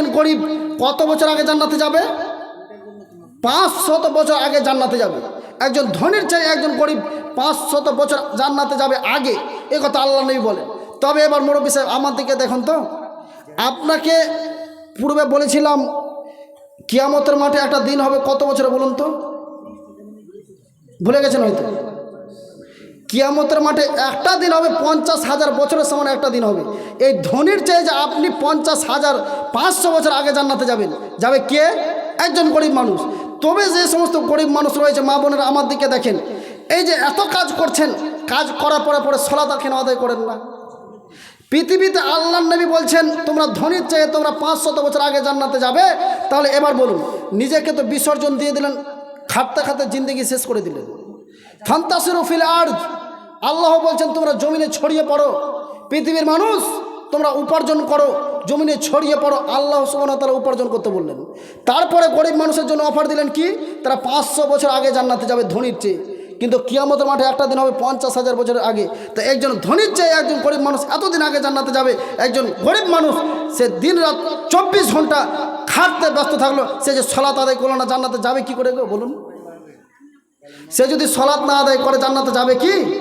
একজন গরিব কত বছর আগে জান্নাতে যাবে? পাঁচ শত বছর আগে জান্নাতে যাবে। একজন ধনীর চাই একজন গরিব পাঁচ শত বছর জান্নাতে যাবে আগে। এ কথা আল্লাহ নেই বলে তবে এবার মুরব্বী সাহেব, আমার দিকে দেখুন তো। আপনাকে পূর্বে বলেছিলাম, কিয়ামতের মাঠে একটা দিন হবে, কত বছরে বলুন তো? ভুলে গেছেন হয়তো? কিয়ামতের মাঠে একটা দিন হবে, পঞ্চাশ হাজার বছরের সমান একটা দিন হবে। এই ধনির চেয়ে যে আপনি পঞ্চাশ হাজার পাঁচশো বছর আগে জান্নাতে যাবেন, যাবে কে? একজন গরিব মানুষ। তবে যে সমস্ত গরিব মানুষ রয়েছে, মা বোনেরা আমার দিকে দেখেন, এই যে এত কাজ করছেন, কাজ করার পরে পরে সলাতা কেন আদায় করেন না? পৃথিবীতে আল্লাহ নবী বলছেন, তোমরা ধনির চেয়ে তোমরা পাঁচ শত বছর আগে জান্নাতে যাবে। তাহলে এবার বলুন, নিজেকে তো বিসর্জন দিয়ে দিলেন, খাটতে খাতে জিন্দগি শেষ করে দিলেন। ফান্তাসির ফিল আর্জ আল্লাহ বলছেন, তোমরা জমিনে ছড়িয়ে পড়ো। পৃথিবীর মানুষ, তোমরা উপার্জন করো। জমিনে ছড়িয়ে পড়ো। আল্লাহ সুবান তারা উপার্জন করতে বললেন। তারপরে গরিব মানুষের জন্য অফার দিলেন কি? তারা পাঁচশো বছর আগে জান্নাতে যাবে ধনির চেয়ে। কিন্তু কিয়ামতের মাঠে একটা দিন হবে পঞ্চাশ হাজার বছরের আগে। তো একজন ধনির চেয়ে একজন গরিব মানুষ এতদিন আগে জান্নাতে যাবে? একজন গরিব মানুষ, সে দিন রাত চব্বিশ ঘণ্টা খাটতে ব্যস্ত থাকল। সে যে সলাত আদায় করল না, জান্নাতে যাবে কি করে গো? বলুন। সে যদি সলাৎ না আদায় করে, জান্নাতে যাবে কি?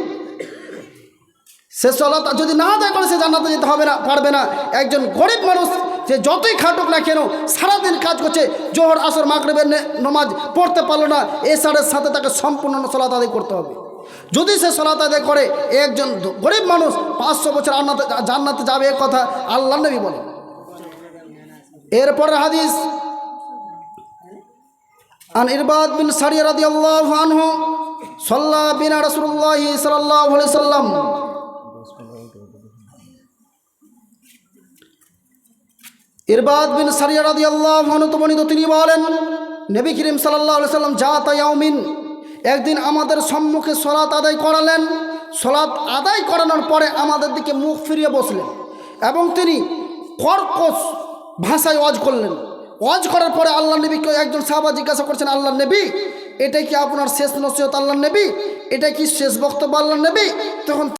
সে সলাত যদি না আদায় করে, সে জান্নাতে যেতে হবে না, পারবে না। একজন গরিব মানুষ, যে যতই খাটুক না কেন, সারাদিন কাজ করছে, জোহর, আসর, মাগরেবের নমাজ পড়তে পারল না, এ সারের সাথে তাকে সম্পূর্ণ সলাত আদায় করতে হবে। যদি সে সলাত আদায় করে, একজন গরিব মানুষ পাঁচশো বছর আন্নাতে জান্নাতে যাবে এ কথা আল্লাহ নবী বলে এরপরে হাদিস, আন ইরবাদ বিন সারিয়া রাদি আল্লাহ আনহু সাল্লাহ বিনা রসুল্লাহ সাল্লাহ সাল্লাম ইরবাদ বিন সারিয়া রাদি আল্লাহ অনুতমণিত তিনি বলেন, নবী করিম সাল্লাহ সাল্লাম যা তাইমিন একদিন আমাদের সম্মুখে সলাৎ আদায় করালেন। সলাৎ আদায় করানোর পরে আমাদের দিকে মুখ ফিরিয়ে বসলেন এবং তিনি কর্কশ ভাষায় ওয়াজ করলেন। ওয়াজ করার পরে আল্লাহ নবীকে একজন সাহাবা জিজ্ঞাসা করছেন আল্লাহ নবী এটাই কি আপনার শেষ নসিহত আল্লাহ নবী? এটা কি শেষ বক্তব্য আল্লাহ নবী? তখন